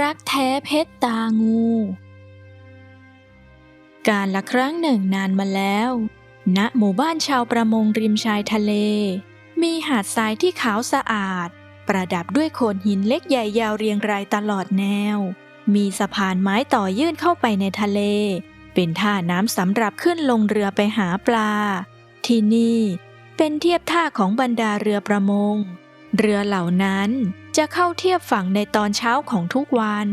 รักแท้เพชรตางู การละครั้งหนึ่งนานมาแล้ว ณหมู่บ้านชาวประมงริมชายทะเล มีหาดทรายที่ขาวสะอาด ประดับด้วยโขดหินเล็กใหญ่ยาวเรียงรายตลอดแนว มีสะพานไม้ต่อยื่นเข้าไปในทะเล เป็นท่าน้ำสำหรับขึ้นลงเรือไปหาปลา ที่นี่เป็นเทียบท่าของบรรดาเรือประมง เรือเหล่านั้นจะเข้าเทียบฝั่งในตอนเช้าของทุกวัน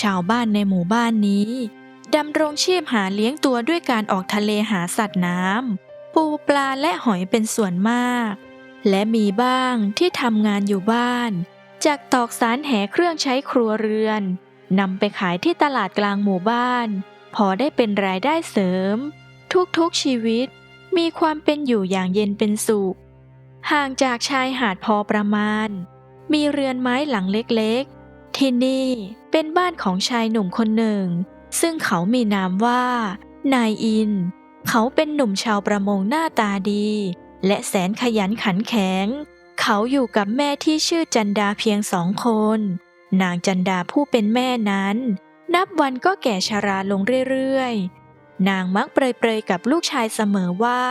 ชาวบ้านในหมู่บ้านนี้ดำรงชีพหาเลี้ยงตัวด้วยการออกทะเลหาสัตว์น้ำปูปลาและหอยเป็นส่วนมาก และมีบ้างที่ทำงานอยู่บ้าน จากตอกสารแหเครื่องใช้ครัวเรือนนำไปขายที่ตลาดกลางหมู่บ้าน พอได้เป็นรายได้เสริม ทุกๆชีวิตมีความเป็นอยู่อย่างเย็นเป็นสุข ห่างจากชายหาดพอประมาณ มีเรือนไม้หลังเล็กๆ ที่นี่เป็นบ้านของชายหนุ่มคนหนึ่ง ซึ่งเขามีนามว่า นายอิน เขาเป็นหนุ่มชาวประมงหน้าตาดี และแสนขยันขันแข็ง เขาอยู่กับแม่ที่ชื่อจันดาเพียงสองคน นางจันดาผู้เป็นแม่นั้น นับวันก็แก่ชราลงเรื่อยๆ นางมักเปรยๆกับลูกชายเสมอว่า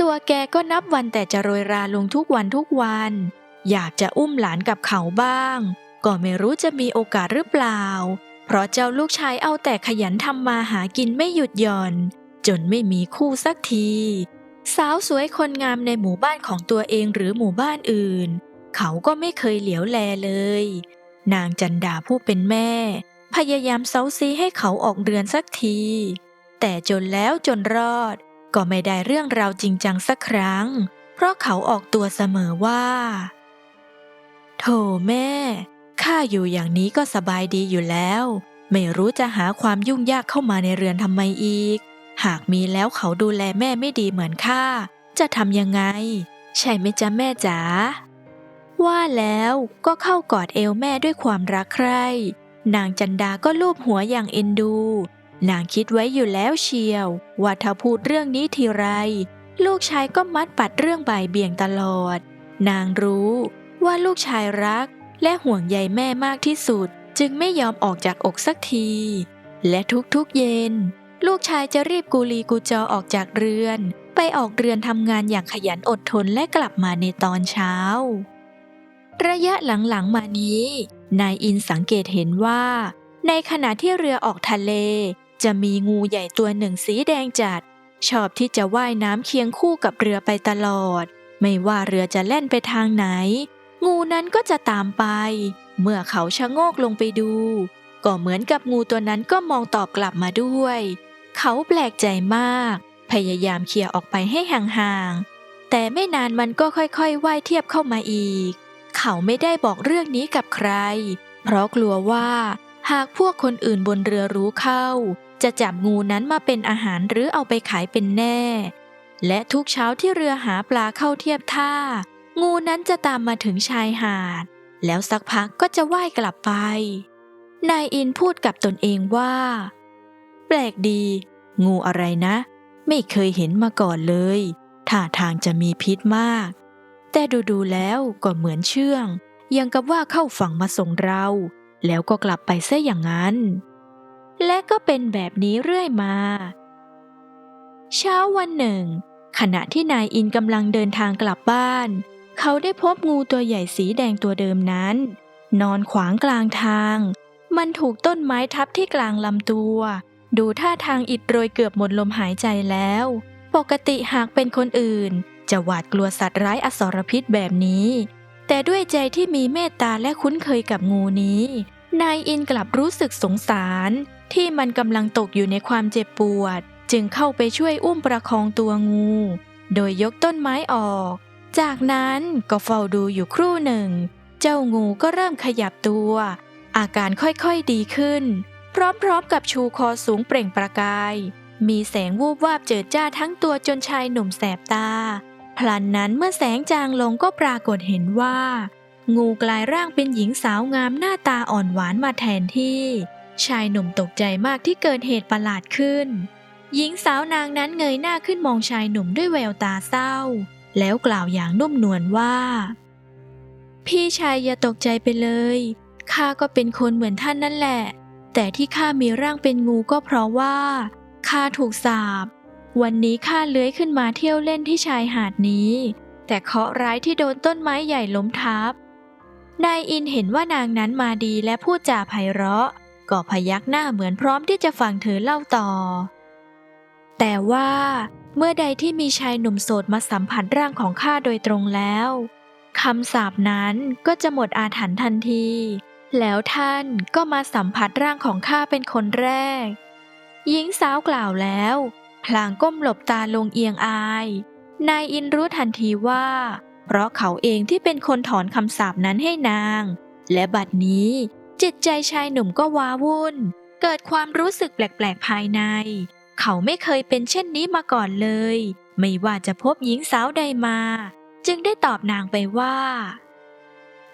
ตัวแกก็นับวันแต่จะโรยราลงทุกวันทุกวัน อยากจะอุ้มหลานกับเขาบ้าง ก็ไม่รู้จะมีโอกาสหรือเปล่า เพราะเจ้าลูกชายเอาแต่ขยันทำมาหากินไม่หยุดหย่อน จนไม่มีคู่สักที สาวสวยคนงามในหมู่บ้านของตัวเองหรือหมู่บ้านอื่น เขาก็ไม่เคยเหลียวแลเลย นางจันดาผู้เป็นแม่ พยายามเซาซีให้เขาออกเรือนสักที แต่จนแล้วจนรอด ก็ไม่ได้เรื่องราวจริงจังสักครั้ง เพราะเขาออกตัวเสมอว่า โถแม่ ข้าอยู่อย่างนี้ก็สบายดีอยู่แล้ว ไม่รู้จะหาความยุ่งยากเข้ามาในเรือนทำไมอีก หากมีแล้วเขาดูแลแม่ไม่ดีเหมือนข้า จะทำยังไง ใช่ไหมจ๊ะแม่จ๋า ว่าแล้วก็เข้ากอดเอวแม่ด้วยความรักใคร่ นางจันดาก็ลูบหัวอย่างเอ็นดู นางคิดไว้อยู่แล้วเชียว ว่าถ้าพูดเรื่องนี้ทีไร ลูกชายก็มัดปัดเรื่องบ่ายเบี่ยงตลอด นางรู้ว่าลูกชายรักและห่วงใยแม่มากที่สุด จึงไม่ยอมออกจากอกสักที และทุกๆเย็น ลูกชายจะรีบกูลีกูจอออกจากเรือน ไปออกเรือนทำงานอย่างขยันอดทนและกลับมาในตอนเช้า ระยะหลังๆมานี้ นายอินสังเกตเห็นว่า ในขณะที่เรือออกทะเล จะมีงูใหญ่ตัวหนึ่งสีแดงจัด ชอบที่จะว่ายน้ำเคียงคู่กับเรือไปตลอด ไม่ว่าเรือจะแล่นไปทางไหน งูนั้นก็จะตามไป เมื่อเขาชะโงกลงไปดู ก็เหมือนกับงูตัวนั้นก็มองตอบกลับมาด้วย เขาแปลกใจมาก พยายามเคลียร์ออกไปให้ห่างๆ แต่ไม่นานมันก็ค่อยๆว่ายเทียบเข้ามาอีก เขาไม่ได้บอกเรื่องนี้กับใคร เพราะกลัวว่า หากพวกคนอื่นบนเรือรู้เข้า จะจับงูนั้นมาเป็นอาหารหรือเอาไปขายเป็นแน่ และทุกเช้าที่เรือหาปลาเข้าเทียบท่า งูนั้นจะตามมาถึงชายหาด แล้วสักพักก็จะว่ายกลับไป นายอินพูดกับตนเองว่า แปลกดี งูอะไรนะ ไม่เคยเห็นมาก่อนเลยท่าทางจะมีพิษมาก แต่ดูๆแล้วก็เหมือนเชื่องยังกับว่าเข้าฝั่งมาส่งเรา แล้วก็กลับไปซะอย่างนั้น และก็เป็นแบบนี้เรื่อยมา เช้าวันหนึ่ง ขณะที่นายอินกำลังเดินทางกลับบ้าน เขาได้พบงูตัวใหญ่สีแดงตัวเดิมนั้น นอนขวางกลางทาง มันถูกต้นไม้ทับที่กลางลำตัว ดูท่าทางอิดโรยเกือบหมดลมหายใจแล้ว ปกติหากเป็นคนอื่น จะหวาดกลัวสัตว์ร้ายอสรพิษแบบนี้ แต่ด้วยใจที่มีเมตตาและคุ้นเคยกับงูนี้ นายอินกลับรู้สึกสงสาร ที่มันกำลังตกอยู่ในความเจ็บปวด จึงเข้าไปช่วยอุ้มประคองตัวงู โดยยกต้นไม้ออก จากนั้นก็เฝ้าดูอยู่ครู่หนึ่ง เจ้างูก็เริ่มขยับตัว อาการค่อยๆดีขึ้น พร้อมๆกับชูคอสูงเปล่งประกาย มีแสงวูบวาบเจิดจ้าทั้งตัวจนชายหนุ่มแสบตา พลันนั้นเมื่อแสงจางลงก็ปรากฏเห็นว่า งูกลายร่างเป็นหญิงสาวงามหน้าตาอ่อนหวานมาแทนที่ ชายหนุ่มตกใจมากที่เกิดเหตุประหลาดขึ้น หญิงสาวนางนั้นเงยหน้าขึ้นมองชายหนุ่มด้วยแววตาเศร้า แล้วกล่าวอย่างนุ่มนวลว่า พี่ชายอย่าตกใจไปเลยข้าก็เป็นคนเหมือนท่านนั่นแหละ แต่ที่ข้ามีร่างเป็นงูก็เพราะว่าข้าถูกสาป วันนี้ข้าเลื้อยขึ้นมาเที่ยวเล่นที่ชายหาดนี้ แต่เคราะห์ร้ายที่โดนต้นไม้ใหญ่ล้มทับ นายอินเห็นว่านางนั้นมาดีและพูดจาไพเราะ ก็พยักหน้าเหมือนพร้อมที่จะฟังเธอเล่าต่อ แต่ว่า เมื่อใดที่มีชายหนุ่มโสดมาสัมผัสร่างของข้าโดยตรงแล้วคำสาปนั้นก็จะหมดอาถรรพ์ทันที แล้วท่านก็มาสัมผัสร่างของข้าเป็นคนแรก หญิงสาวกล่าวแล้ว พลางก้มหลบตาลงเอียงอาย นายอินรู้ทันทีว่า เพราะเขาเองที่เป็นคนถอนคำสาปนั้นให้นาง และบัดนี้ จิตใจชายหนุ่มก็ว้าวุ่น เกิดความรู้สึกแปลกๆภายใน เขาไม่เคยเป็นเช่นนี้มาก่อนเลย ไม่ว่าจะพบหญิงสาวใดมา จึงได้ตอบนางไปว่า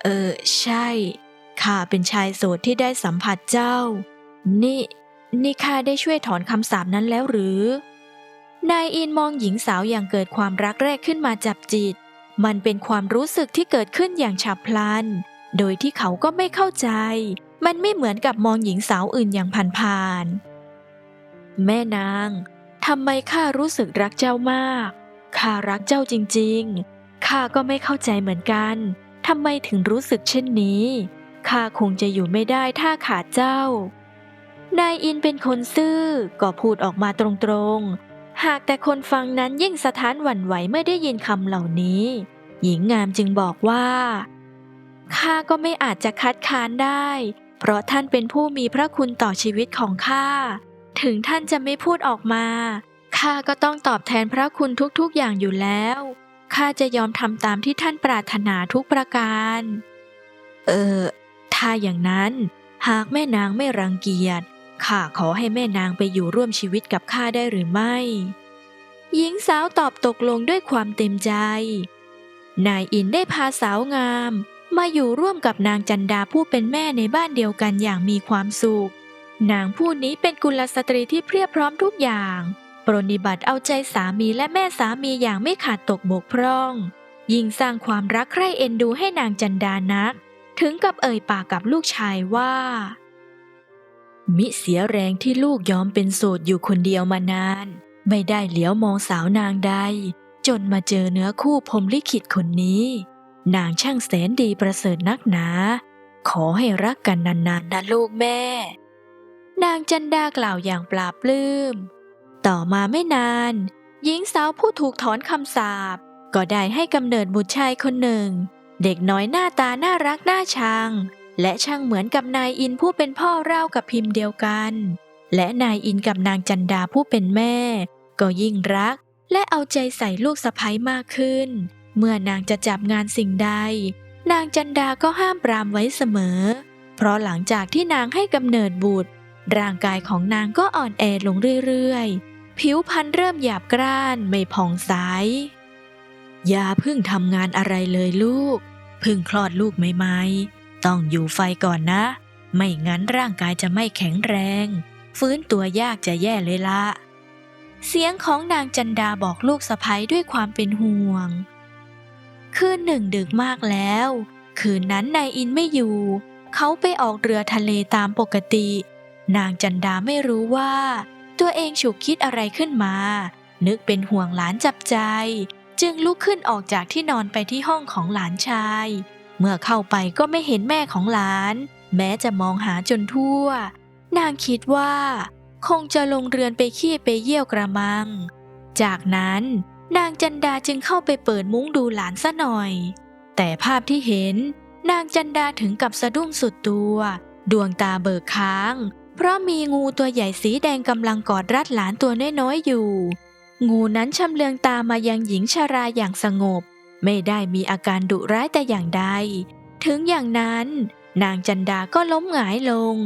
เออ ใช่ข้าเป็นชายโสดที่ได้สัมผัสเจ้า นี่ นี่ข้าได้ช่วยถอนคำสาปนั้นแล้วหรือ นายอินมองหญิงสาวอย่างเกิดความรักแรกขึ้นมาจับจิต มันเป็นความรู้สึกที่เกิดขึ้นอย่างฉับพลัน โดยที่เขาก็ไม่เข้าใจ มันไม่เหมือนกับมองหญิงสาวอื่นอย่างผ่านๆแม่นางทำไมข้ารู้สึกรักเจ้ามาก ข้ารักเจ้าจริงๆ ข้าก็ไม่เข้าใจเหมือนกัน ทำไมถึงรู้สึกเช่นนี้ ข้าคงจะอยู่ไม่ได้ถ้าขาดเจ้า นายอินเป็นคนซื่อ ก็พูดออกมาตรงๆ หากแต่คนฟังนั้นยิ่งสะท้านหวั่นไหวเมื่อได้ยินคำเหล่านี้ หญิงงามจึงบอกว่าข้าก็ไม่อาจจะคัดค้านได้ เพราะท่านเป็นผู้มีพระคุณต่อชีวิตของข้า ถึงท่านจะไม่พูดออกมาข้าก็ต้องตอบแทนพระคุณทุกๆอย่างอยู่แล้วข้าจะยอมทำตามที่ท่านปรารถนาทุกประการ เออ ถ้าอย่างนั้น หากแม่นางไม่รังเกียจ ข้าขอให้แม่นางไปอยู่ร่วมชีวิตกับข้าได้หรือไม่ หญิงสาวตอบตกลงด้วยความเต็มใจ นายอินได้พาสาวงาม มาอยู่ร่วมกับนางจันดาผู้เป็นแม่ในบ้านเดียวกันอย่างมีความสุข นางผู้นี้เป็นกุลสตรีที่เพียบพร้อมทุกอย่าง ปรนนิบัติเอาใจสามีและแม่สามีอย่างไม่ขาดตกบกพร่อง ยิ่งสร้างความรักใคร่เอ็นดูให้นางจันดานัก ถึงกับเอ่ยปากกับลูกชายว่า มิเสียแรงที่ลูกยอมเป็นโสดอยู่คนเดียวมานาน ไม่ได้เหลียวมองสาวนางใด จนมาเจอเนื้อคู่พรมลิขิตคนนี้ นางช่างแสนดีประเสริฐนักหนา ขอให้รักกันนานๆนะลูกแม่ นางจันดากล่าวอย่างปลาบปลื้ม ต่อมาไม่นาน หญิงสาวผู้ถูกถอนคำสาปก็ได้ให้กำเนิดบุตรชายคนหนึ่ง เด็กน้อยหน้าตาน่ารักน่าชัง และช่างเหมือนกับนายอินผู้เป็นพ่อเล่ากับพิมพ์เดียวกัน และนายอินกับนางจันดาผู้เป็นแม่ ก็ยิ่งรัก และเอาใจใส่ลูกสะใภ้มากขึ้น เมื่อนางจะจับงานสิ่งใด นางจันดาก็ห้ามปรามไว้เสมอ เพราะหลังจากที่นางให้กำเนิดบุตร ร่างกายของนางก็อ่อนแอลงเรื่อยๆ ผิวพรรณเริ่มหยาบกร้านไม่ผ่องใสอย่าเพิ่งทำงานอะไรเลยลูก เพิ่งคลอดลูกใหม่ๆ ต้องอยู่ไฟก่อนนะ ไม่งั้นร่างกายจะไม่แข็งแรง ฟื้นตัวยากจะแย่เลยละ เสียงของนางจันดาบอกลูกสะพ้ยด้วยความเป็นห่วง คืนหนึ่งดึกมากแล้ว คืนนั้นนายอินไม่อยู่ เขาไปออกเรือทะเลตามปกติ นางจันดาไม่รู้ว่า ตัวเองฉุกคิดอะไรขึ้นมา นึกเป็นห่วงหลานจับใจ จึงลุกขึ้นออกจากที่นอนไปที่ห้องของหลานชาย เมื่อเข้าไปก็ไม่เห็นแม่ของหลาน แม้จะมองหาจนทั่ว นางคิดว่า คงจะลงเรือนไปขี้ไปเยี่ยวกระมัง จากนั้นนางจันดาจึงเข้าไปเปิดมุ้งดูหลานซะหน่อย แต่ภาพที่เห็น นางจันดาถึงกับสะดุ้งสุดตัว ดวงตาเบิกค้าง เพราะมีงูตัวใหญ่สีแดงกำลังกอดรัดหลานตัวน้อยๆอยู่ งูนั้นชำเลืองตามายังหญิงชาราอย่างสงบ ไม่ได้มีอาการดุร้ายแต่อย่างใด ถึงอย่างนั้น นางจันดาก็ล้มหงายลง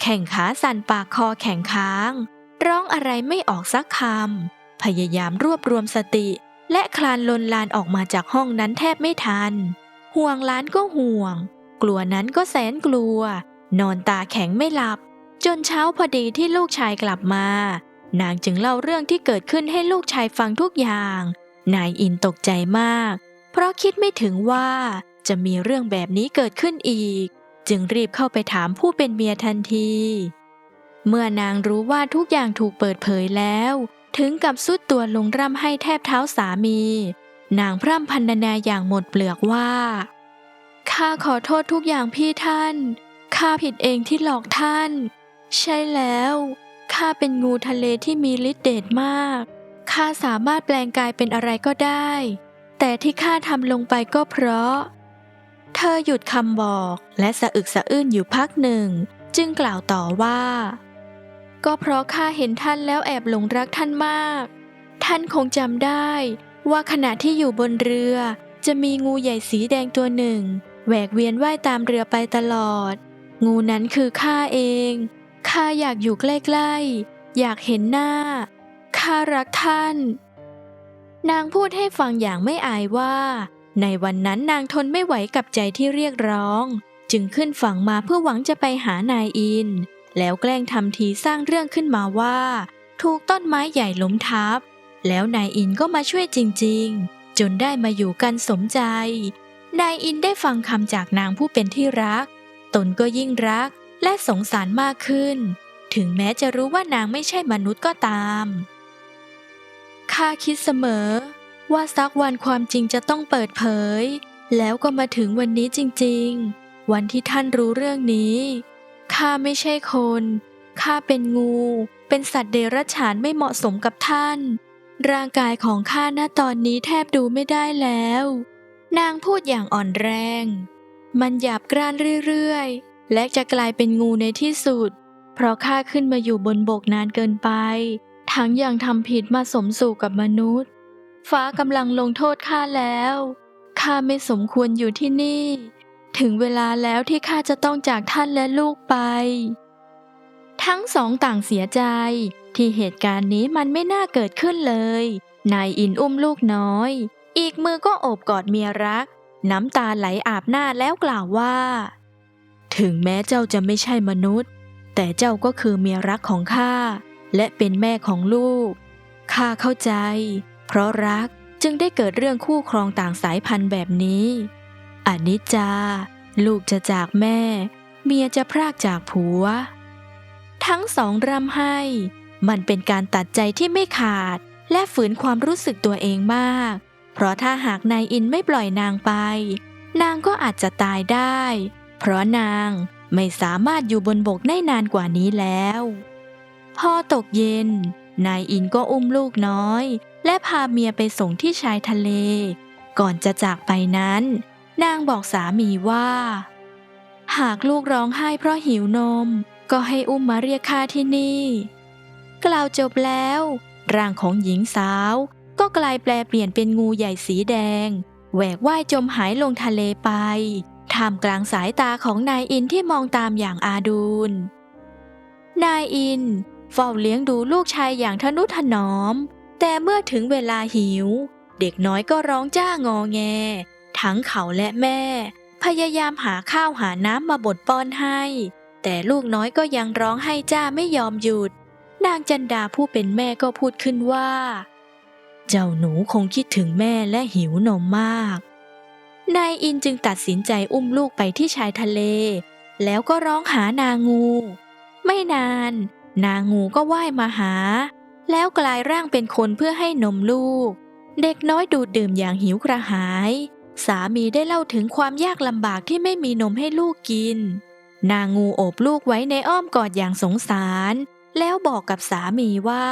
แข่งขาสั่นปากคอแข็งค้าง ร้องอะไรไม่ออกสักคำ พยายามรวบรวมสติ และคลานลนลานออกมาจากห้องนั้นแทบไม่ทัน ห่วงล้านก็ห่วง กลัวนั้นก็แสนกลัว นอนตาแข็งไม่หลับ จนเช้าพอดีที่ลูกชายกลับมา นางจึงเล่าเรื่องที่เกิดขึ้นให้ลูกชายฟังทุกอย่าง นายอินตกใจมาก เพราะคิดไม่ถึงว่าจะมีเรื่องแบบนี้เกิดขึ้นอีก จึงรีบเข้าไปถามผู้เป็นเมียทันที เมื่อนางรู้ว่าทุกอย่างถูกเปิดเผยแล้ว ถึงกับสุดตัวลงร่ำให้แทบเท้าสามี นางพร่ำพรรณนาอย่างหมดเปลือกว่าข้าขอโทษทุกอย่างพี่ท่าน ข้าผิดเองที่หลอกท่าน ใช่แล้ว ข้าเป็นงูทะเลที่มีฤทธิ์เดชมาก ข้าสามารถแปลงกายเป็นอะไรก็ได้ แต่ที่ข้าทำลงไปก็เพราะ เธอหยุดคำบอกและสะอึกสะอื้นอยู่พักหนึ่ง จึงกล่าวต่อว่า ก็เพราะข้าเห็นท่านแล้วแอบหลงรักท่านมาก ท่านคงจำได้ว่าขณะที่อยู่บนเรือ จะมีงูใหญ่สีแดงตัวหนึ่งแหวกเวียนว่ายตามเรือไปตลอด งูนั้นคือข้าเอง ข้าอยากอยู่ใกล้ๆ อยากเห็นหน้า ข้ารักท่าน นางพูดให้ฟังอย่างไม่อายว่า ในวันนั้นนางทนไม่ไหวกับใจที่เรียกร้อง จึงขึ้นฝั่งมาเพื่อหวังจะไปหานายอิน แล้วแกล้งทำทีสร้างเรื่องขึ้นมาว่า ถูกต้นไม้ใหญ่ล้มทับ แล้วนายอินก็มาช่วยจริง ๆ จนได้มาอยู่กันสมใจ นายอินได้ฟังคำจากนางผู้เป็นที่รัก ตนก็ยิ่งรักและสงสารมากขึ้น ถึงแม้จะรู้ว่านางไม่ใช่มนุษย์ก็ตาม ข้าคิดเสมอ ว่าสักวันความจริงจะต้องเปิดเผย แล้วก็มาถึงวันนี้จริงๆ วันที่ท่านรู้เรื่องนี้ข้าไม่ใช่คนข้าเป็นงู เป็นสัตว์เดรัจฉานไม่เหมาะสมกับท่าน ร่างกายของข้าณตอนนี้แทบดูไม่ได้แล้ว นางพูดอย่างอ่อนแรง มันหยาบกร้านเรื่อยๆ และจะกลายเป็นงูในที่สุด เพราะข้าขึ้นมาอยู่บนบกนานเกินไป ทั้งยังทำผิดมาสมสู่กับมนุษย์ ฟ้ากำลังลงโทษข้าแล้ว ข้าไม่สมควรอยู่ที่นี่ ถึงเวลาแล้วที่ข้าจะต้องจากท่านและลูกไป ทั้งสองต่างเสียใจ ที่เหตุการณ์นี้มันไม่น่าเกิดขึ้นเลย นายอินอุ้มลูกน้อย อีกมือก็โอบกอดเมียรัก น้ำตาไหลอาบหน้าแล้วกล่าวว่า ถึงแม้เจ้าจะไม่ใช่มนุษย์ แต่เจ้าก็คือเมียรักของข้า และเป็นแม่ของลูก ข้าเข้าใจ เพราะรักจึงได้เกิดเรื่องคู่ครองต่างสายพันธุ์แบบนี้อนิจจา ลูกจะจากแม่ เมียจะพรากจากผัว ทั้งสองร่ำให้ มันเป็นการตัดใจที่ไม่ขาด และฝืนความรู้สึกตัวเองมาก เพราะถ้าหากนายอินไม่ปล่อยนางไป นางก็อาจจะตายได้ เพราะนางไม่สามารถอยู่บนบกได้นานกว่านี้แล้ว พอตกเย็น นายอินก็อุ้มลูกน้อย และพาเมียไปส่งที่ชายทะเล ก่อนจะจากไปนั้น นางบอกสามีว่า หากลูกร้องไห้เพราะหิวนม ก็ให้อุ้มมาเรียกข้าที่นี่ กล่าวจบแล้ว ร่างของหญิงสาวก็กลายแปลเปลี่ยนเป็นงูใหญ่สีแดง แหวกว่ายจมหายลงทะเลไปท่ามกลางสายตาของนายอินที่มองตามอย่างอาดูลนายอิน เฝ้าเลี้ยงดูลูกชายอย่างทนุถนอม แต่เมื่อถึงเวลาหิว เด็กน้อยก็ร้องจ้างอแง ทั้งเขาและแม่ พยายามหาข้าวหาน้ำมาบดป้อนให้ แต่ลูกน้อยก็ยังร้องให้จ้าไม่ยอมหยุด นางจันดาผู้เป็นแม่ก็พูดขึ้นว่า เจ้าหนูคงคิดถึงแม่และหิวนมมาก นายอินจึงตัดสินใจอุ้มลูกไปที่ชายทะเล แล้วก็ร้องหานางู ไม่นาน นางงูก็ว่ายมาหา แล้วกลายร่างเป็นคนเพื่อให้นมลูก เด็กน้อยดูดดื่มอย่างหิวกระหาย สามีได้เล่าถึงความยากลำบากที่ไม่มีนมให้ลูกกิน นางงูโอบลูกไว้ในอ้อมกอดอย่างสงสาร แล้วบอกกับสามีว่า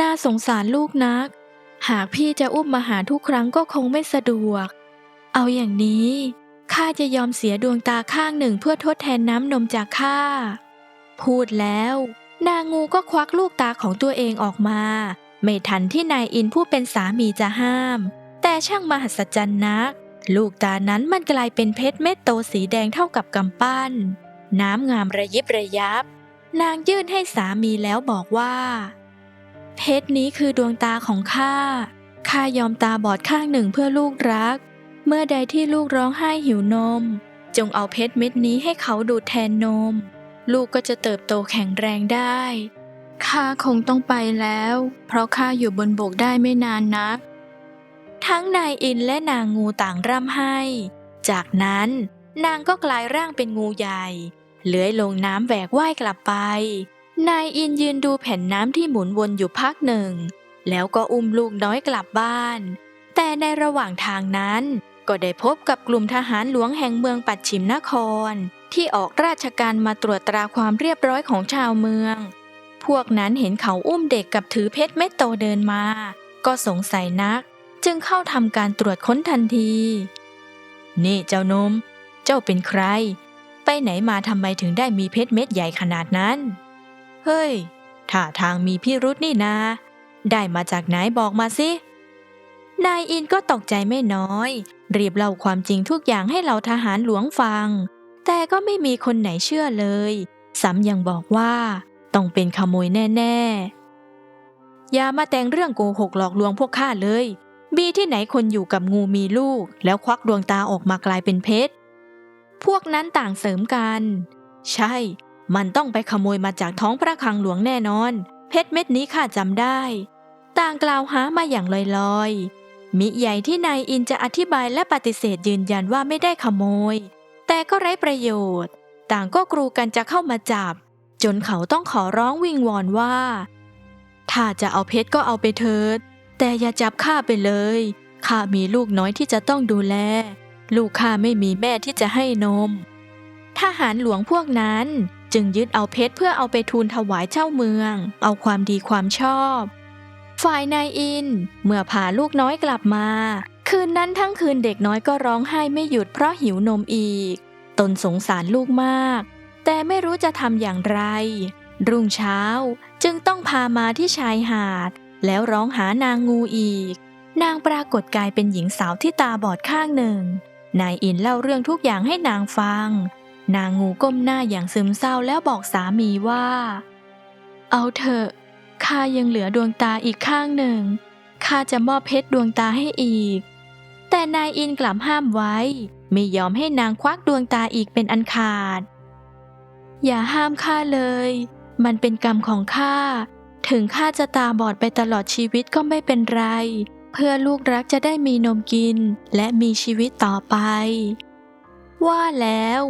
น่าสงสารลูกนัก หากพี่จะอุ้มมาหาทุกครั้งก็คงไม่สะดวก เอาอย่างนี้ข้าจะยอมเสียดวงตาข้างหนึ่งเพื่อทดแทนน้ำนมจากข้า พูดแล้ว นางงูก็ควักลูกตาของตัวเองออกมา ไม่ทันที่นายอินผู้เป็นสามีจะห้าม แต่ช่างมหัศจรรย์นัก ลูกตานั้นมันกลายเป็นเพชรเม็ดโตสีแดงเท่ากับกำปั้น น้ำงามระยิบระยับ นางยื่นให้สามีแล้วบอกว่า เพชรนี้คือดวงตาของข้าข้ายอมตาบอดข้างหนึ่งเพื่อลูกรัก เมื่อใดที่ลูกร้องไห้หิวนม จงเอาเพชรเม็ดนี้ให้เขาดูดแทนนม ลูกก็จะเติบโตแข็งแรงได้ข้าคงต้องไปแล้ว เพราะข้าอยู่บนบกได้ไม่นานนัก ทั้งนายอินและนางงูต่างร่ำไห้ จากนั้นนางก็กลายร่างเป็นงูใหญ่ เลื้อยลงน้ำแหวกว่ายกลับไป นายอินยืนดูแผ่นน้ำที่หมุนวนอยู่พักหนึ่ง แล้วก็อุ้มลูกน้อยกลับบ้าน แต่ในระหว่างทางนั้น ก็ได้พบกับกลุ่มทหารหลวงแห่งเมืองปัดฉิมนคร ที่ออกราชการมาตรวจตราความเรียบร้อยของชาวเมือง พวกนั้นเห็นเขาอุ้มเด็กกับถือเพชรเม็ดโตเดินมา ก็สงสัยนัก จึงเข้าทำการตรวจค้นทันที นี่เจ้านม เจ้าเป็นใคร ไปไหนมาทำไมถึงได้มีเพชรเม็ดใหญ่ขนาดนั้น เฮ้ยท่าทางมีพิรุษนี่นา ได้มาจากไหนบอกมาสิ นายอินก็ตกใจไม่น้อย รีบเล่าความจริงทุกอย่างให้เหล่าทหารหลวงฟัง แต่ก็ไม่มีคนไหนเชื่อเลยซ้ำยังบอกว่า ต้องเป็นขโมยแน่ๆ อย่ามาแต่งเรื่องโกหกหลอกลวงพวกข้าเลยบีที่ไหนคนอยู่กับงูมีลูก แล้วควักดวงตาออกมากลายเป็นเพชร พวกนั้นต่างเสริมกัน ใช่ มันต้องไปขโมยมาจากท้องพระคลังหลวงแน่นอน เพชรเม็ดนี้ข้าจำได้ ต่างกล่าวหามาอย่างลอยๆ มิใหญ่ที่นายอินจะอธิบายและปฏิเสธยืนยันว่าไม่ได้ขโมย แต่ก็ไร้ประโยชน์ ต่างก็กรูกันจะเข้ามาจับ จนเขาต้องขอร้องวิงวอนว่า ถ้าจะเอาเพชรก็เอาไปเถิด แต่อย่าจับข้าไปเลย ข้ามีลูกน้อยที่จะต้องดูแล ลูกข้าไม่มีแม่ที่จะให้นม ทหารหลวงพวกนั้นจึงยึดเอาเพชรเพื่อเอาไปทูลถวายเจ้าเมือง เอาความดีความชอบ ฝ่ายนายอินเมื่อพาลูกน้อยกลับมา คืนนั้นทั้งคืนเด็กน้อยก็ร้องไห้ไม่หยุดเพราะหิวนมอีก ตนสงสารลูกมาก แต่ไม่รู้จะทำอย่างไร รุ่งเช้าจึงต้องพามาที่ชายหาด แล้วร้องหานางงูอีก นางปรากฏกายเป็นหญิงสาวที่ตาบอดข้างหนึ่ง นายอินเล่าเรื่องทุกอย่างให้นางฟัง นางงูก้มหน้าอย่างซึมเศร้าแล้วบอกสามีว่า เอาเถอะข้ายังเหลือดวงตาอีกข้างหนึ่งข้าจะมอบเพชรดวงตาให้อีก แต่นายอินกลับห้ามไว้ ไม่ยอมให้นางควักดวงตาอีกเป็นอันขาด อย่าห้ามข้าเลย มันเป็นกรรมของข้า ถึงข้าจะตาบอดไปตลอดชีวิตก็ไม่เป็นไร เพื่อลูกรักจะได้มีนมกินและมีชีวิตต่อไป ว่าแล้ว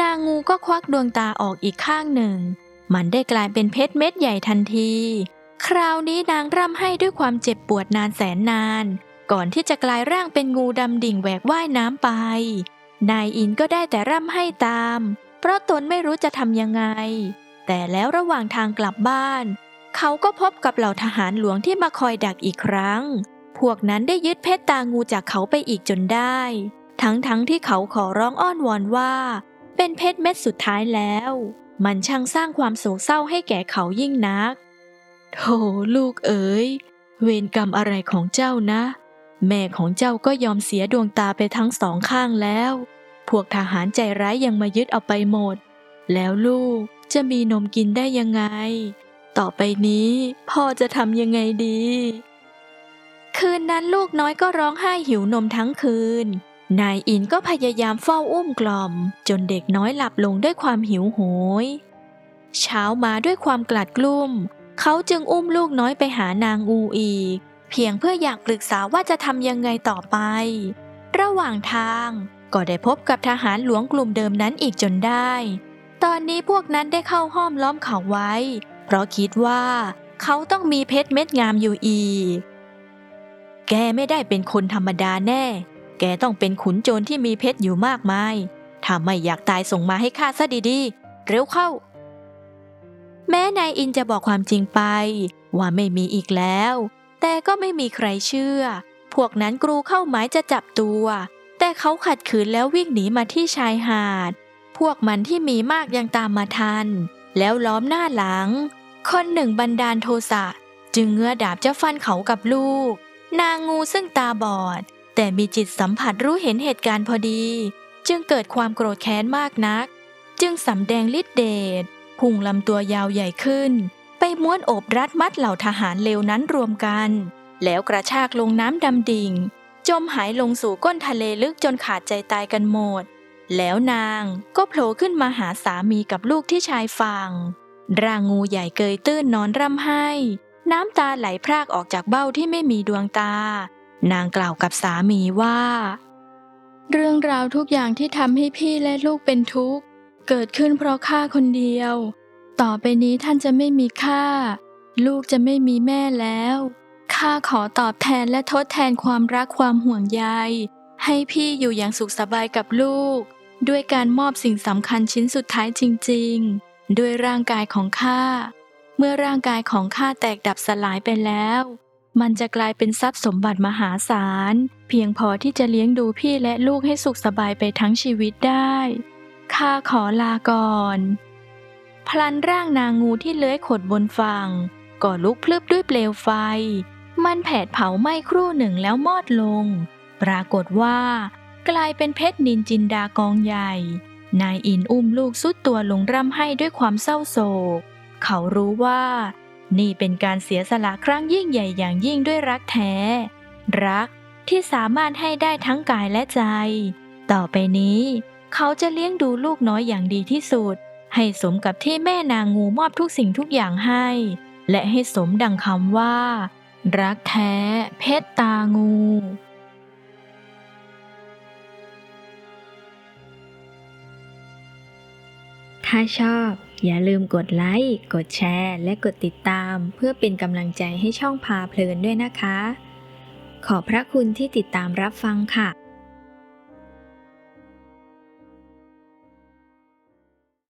นางงูก็ควักดวงตาออกอีกข้างหนึ่ง มันได้กลายเป็นเพชรเม็ดใหญ่ทันที คราวนี้นางร่ำให้ด้วยความเจ็บปวดนานแสนนาน ก่อนที่จะกลายร่างเป็นงูดำดิ่งแหวกว่ายน้ำไป นายอินก็ได้แต่ร่ำให้ตาม เพราะตนไม่รู้จะทำยังไง แต่แล้วระหว่างทางกลับบ้าน เขาก็พบกับเหล่าทหารหลวงที่มาคอยดักอีกครั้ง พวกนั้นได้ยึดเพชรตางูจากเขาไปอีกจนได้ ทั้งๆทที่เขาขอร้องอ้อนวอนว่า เป็นเพชรเม็ดสุดท้ายแล้ว มันช่างสร้างความโศกเศร้าให้แก่เขายิ่งนักโธ่ลูกเอ๋ยเวรกรรมอะไรของเจ้านะ แม่ของเจ้าก็ยอมเสียดวงตาไปทั้งสองข้างแล้ว พวกทหารใจร้ายยังมายึดเอาไปหมด แล้วลูกจะมีนมกินได้ยังไง ต่อไปนี้พ่อจะทำยังไงดี คืนนั้นลูกน้อยก็ร้องไห้หิวนมทั้งคืน นายอินก็พยายามเฝ้าอุ้มกล่อม จนเด็กน้อยหลับลงด้วยความหิวโหย เช้ามาด้วยความกลัดกลุ้ม เขาจึงอุ้มลูกน้อยไปหานางอูอีก เพียงเพื่ออยากปรึกษาว่าจะทำยังไงต่อไป ระหว่างทางก็ได้พบกับทหารหลวงกลุ่มเดิมนั้นอีกจนได้ ตอนนี้พวกนั้นได้เข้าห้อมล้อมเขาไว้ เพราะคิดว่าเขาต้องมีเพชรเม็ดงามอยู่อีก แกไม่ได้เป็นคนธรรมดาแน่ แกต้องเป็นขุนโจรที่มีเพชรอยู่มากมาย ถ้าไม่อยากตายส่งมาให้ข้าซะดีๆ เร็วเข้า แม้นายอินจะบอกความจริงไป ว่าไม่มีอีกแล้ว แต่ก็ไม่มีใครเชื่อ พวกนั้นกรูเข้าหมายจะจับตัว แต่เขาขัดขืนแล้ววิ่งหนีมาที่ชายหาด พวกมันที่มีมากยังตามมาทัน แล้วล้อมหน้าหลัง คนหนึ่งบันดาลโทสะจึงเงื้อดาบจะฟันเขากับลูก นางงูซึ่งตาบอด แต่มีจิตสัมผัสรู้เห็นเหตุการณ์พอดี จึงเกิดความโกรธแค้นมากนัก จึงสำแดงฤทธิเดชพุ่งลำตัวยาวใหญ่ขึ้น ไปม้วนโอบรัดมัดเหล่าทหารเลวนั้นรวมกัน แล้วกระชากลงน้ำดำดิ่ง จมหายลงสู่ก้นทะเลลึกจนขาดใจตายกันหมด แล้วนางก็โผล่ขึ้นมาหาสามีกับลูกที่ชายฝั่งร่างงูใหญ่เกยตื้นนอนร่ำไห้ น้ำตาไหลพรากออกจากเบ้าที่ไม่มีดวงตา นางกล่าวกับสามีว่า เรื่องราวทุกอย่างที่ทำให้พี่และลูกเป็นทุกข์ เกิดขึ้นเพราะข้าคนเดียว ต่อไปนี้ท่านจะไม่มีข้าลูกจะไม่มีแม่แล้วข้าขอตอบแทนและทดแทนความรักความห่วงใย ให้พี่อยู่อย่างสุขสบายกับลูก ด้วยการมอบสิ่งสำคัญชิ้นสุดท้ายจริง ๆ ด้วยร่างกายของข้าเมื่อร่างกายของข้าแตกดับสลายไปแล้ว มันจะกลายเป็นทรัพย์สมบัติมหาศาล เพียงพอที่จะเลี้ยงดูพี่และลูกให้สุขสบายไปทั้งชีวิตได้ข้าขอลาก่อน พลันร่างนางงูที่เลื้อยขดบนฝั่งก็ลุกพลึบด้วยเปลวไฟ มันแผดเผาไหม้ครู่หนึ่งแล้วมอดลง ปรากฏว่า กลายเป็นเพชรนินจินดากองใหญ่ นายอินอุ้มลูกสุดตัวลงร่ำไห้ด้วยความเศร้าโศก เขารู้ว่า นี่เป็นการเสียสละครั้งยิ่งใหญ่อย่างยิ่งด้วยรักแท้ รักที่สามารถให้ได้ทั้งกายและใจ ต่อไปนี้ เขาจะเลี้ยงดูลูกน้อยอย่างดีที่สุด ให้สมกับที่แม่นางงูมอบทุกสิ่งทุกอย่างให้ และให้สมดังคำว่า รักแท้ เพชรตางูถ้าชอบ อย่าลืมกดไลค์ กดแชร์ และกดติดตาม เพื่อเป็นกำลังใจให้ช่องพาเพลินด้วยนะคะ ขอบพระคุณที่ติดตามรับฟังค่ะ